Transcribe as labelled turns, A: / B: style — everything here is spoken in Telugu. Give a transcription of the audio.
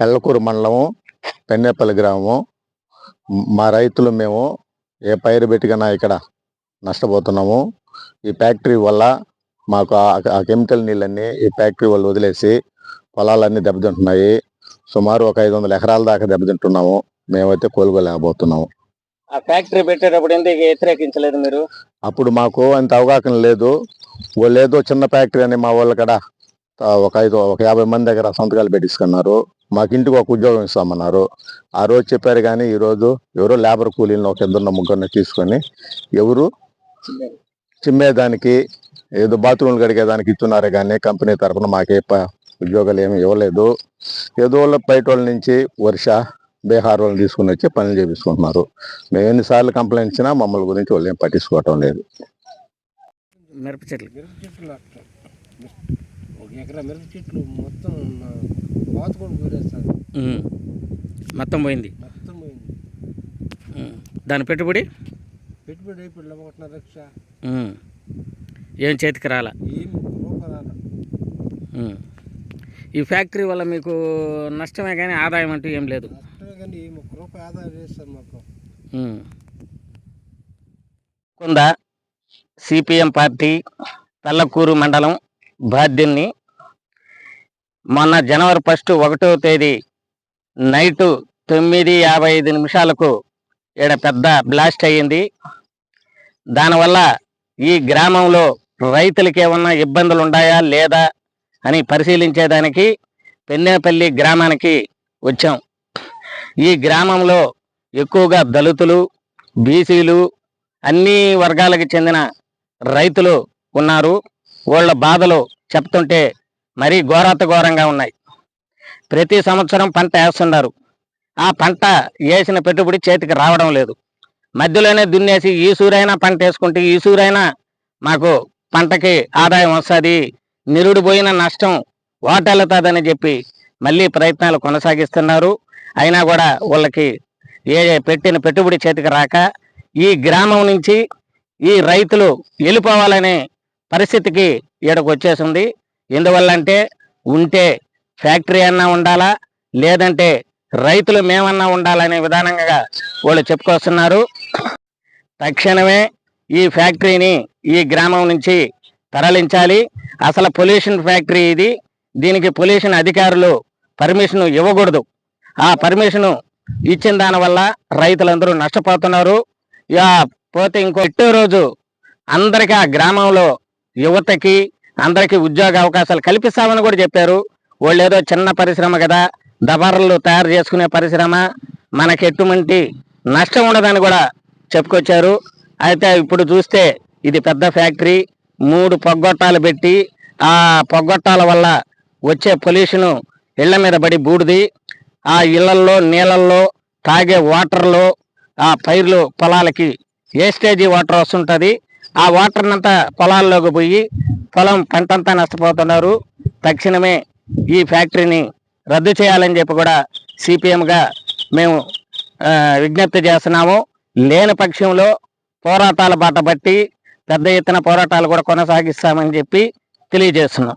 A: హెల్లకూరు మండలము పెన్నేపల్లి గ్రామము. మ్- రైతులు మేము ఏ పైరు పెట్టుకన్నా ఇక్కడ నష్టపోతున్నాము. ఈ ఫ్యాక్టరీ వల్ల మాకు ఆ- కెమికల్ నీళ్ళన్నీ ఈ ఫ్యాక్టరీ వాళ్ళు వదిలేసి పొలాలన్నీ దెబ్బతింటున్నాయి. సుమారు ఒక ఐదు వందల ఎకరాల దాకా దెబ్బతింటున్నాము. మేమైతే కోలుకోలేకపోతున్నాము.
B: ఆ ఫ్యాక్టరీ పెట్టేటప్పుడు ఎందుకు వ్యతిరేకించలేదు మీరు?
A: అప్పుడు మాకు అంత అవగాహన లేదు. వాళ్ళు ఏదో చిన్న ఫ్యాక్టరీ అని మా వాళ్ళ కాడ ఆ, ఒక ఐదు ఒక యాభై మంది దగ్గర సంతకాలు పెట్టించుకున్నారు. మాకు ఇంటికి ఒక ఉద్యోగం ఇస్తామన్నారు. ఆ రోజు చెప్పారు కానీ ఈరోజు ఎవరో లేబర్ కూలీలను ఒక ఇద్దరు ముగ్గురిని తీసుకొని ఎవరు చిమ్మేదానికి ఏదో బాత్రూమ్లు కడిగేదానికి ఇస్తున్నారు కానీ కంపెనీ తరఫున మాకే ప- ఉద్యోగాలు ఏమి ఇవ్వలేదు. ఏదో వాళ్ళ బయట వాళ్ళ నుంచి వర్ష బీహార్ వాళ్ళని తీసుకుని వచ్చి పనులు చేపించుకుంటున్నారు మేము ఎన్నిసార్లు కంప్లైంట్ ఇచ్చినా మమ్మల్ని గురించి వాళ్ళు ఏం పట్టించుకోవటం లేదు.
B: మిరప చెట్లు
C: మిరప చెట్లు. ఒక ఎకరా మిరప చెట్లు మొత్తం నా పాత కూడా.
B: మొత్తం పోయింది
C: మొత్తం పోయింది.
B: దాని పెట్టుబడి
C: పెట్టుబడి అయిపోయి ఒకటిన్నర లక్ష.
B: ఏం చేతికి రాలా
C: ఏం రూపాయలు.
B: ఈ ఫ్యాక్టరీ వల్ల మీకు నష్టమే కానీ ఆదాయం అంటూ ఏం లేదు
C: నష్టమే కానీ రూపాయి ఆదాయం చేస్తారు మాకు
B: ఉమ్. కుంద సిపిఎం పార్టీ పల్లకూరు మండలం బాధ్యుల్ని మొన్న జనవరి ఫస్ట్ ఒకటో తేదీ నైటు తొమ్మిది యాభై ఐదు నిమిషాలకు ఈడ పెద్ద బ్లాస్ట్ అయ్యింది. దానివల్ల ఈ గ్రామంలో రైతులకి ఏమన్నా ఇబ్బందులు ఉన్నాయా లేదా అని పరిశీలించేదానికి పెన్నేపల్లి గ్రామానికి వచ్చాం. ఈ గ్రామంలో ఎక్కువగా దళితులు బీసీలు అన్ని వర్గాలకు చెందిన రైతులు ఉన్నారు. వాళ్ళ బాధలు చెప్తుంటే మరీ ఘోరాత ఘోరంగా ఉన్నాయి. ప్రతి సంవత్సరం పంట వేస్తున్నారు. ఆ పంట వేసిన పెట్టుబడి చేతికి రావడం లేదు. మధ్యలోనే దున్నేసి ఈ సూరైనా పంట వేసుకుంటే ఈ సూరైనా మాకు పంటకి ఆదాయం వస్తుంది. నిరుడు పోయిన నష్టం వాటెళ్తుందని చెప్పి మళ్ళీ ప్రయత్నాలు కొనసాగిస్తున్నారు. అయినా కూడా వాళ్ళకి ఏ పెట్టిన పెట్టుబడి చేతికి రాక ఈ గ్రామం నుంచి ఈ రైతులు వెళ్ళిపోవాలనే పరిస్థితికి ఈడకు వచ్చేసింది ఎందువల్ల అంటే ఉంటే ఫ్యాక్టరీ అన్నా ఉండాలా లేదంటే రైతులు మేమన్నా ఉండాలనే విధానంగా వాళ్ళు చెప్పుకొస్తున్నారు. తక్షణమే ఈ ఫ్యాక్టరీని ఈ గ్రామం నుంచి తరలించాలి. అసలు పొల్యూషన్ ఫ్యాక్టరీ ఇది. దీనికి పొల్యూషన్ అధికారులు పర్మిషన్ ఇవ్వకూడదు. ఆ పర్మిషన్ ఇచ్చిన దానివల్ల రైతులందరూ నష్టపోతున్నారు. ఇక పోతే ఇంకో ఎట్టో రోజు అందరికీ ఆ గ్రామంలో యువతకి అందరికీ ఉద్యోగ అవకాశాలు కల్పిస్తామని కూడా చెప్పారు. వాళ్ళు ఏదో చిన్న పరిశ్రమ కదా దబారలు తయారు చేసుకునే పరిశ్రమ మనకి ఎటువంటి నష్టం ఉండదని కూడా చెప్పుకొచ్చారు. అయితే ఇప్పుడు చూస్తే ఇది పెద్ద ఫ్యాక్టరీ మూడు పొగ్గొట్టాలు పెట్టి ఆ పొగ్గొట్టాల వల్ల వచ్చే పొల్యూషన్ ఇళ్ళ మీద పడి బూడిది. ఆ ఇళ్ళల్లో నీళ్ళల్లో తాగే వాటర్లో ఆ పైర్లు పొలాలకి వేస్టేజీ వాటర్ వస్తుంటుంది? ఆ వాటర్ అంతా పొలాల్లోకి పోయి పొలం పంటంతా నష్టపోతున్నారు. తక్షణమే ఈ ఫ్యాక్టరీని రద్దు చేయాలని చెప్పి కూడా సిపిఎంగా మేము విజ్ఞప్తి చేస్తున్నాము. లేని పక్షంలో పోరాటాల బాట బట్టి పెద్ద ఎత్తున పోరాటాలు కూడా కొనసాగిస్తామని చెప్పి తెలియజేస్తున్నాం.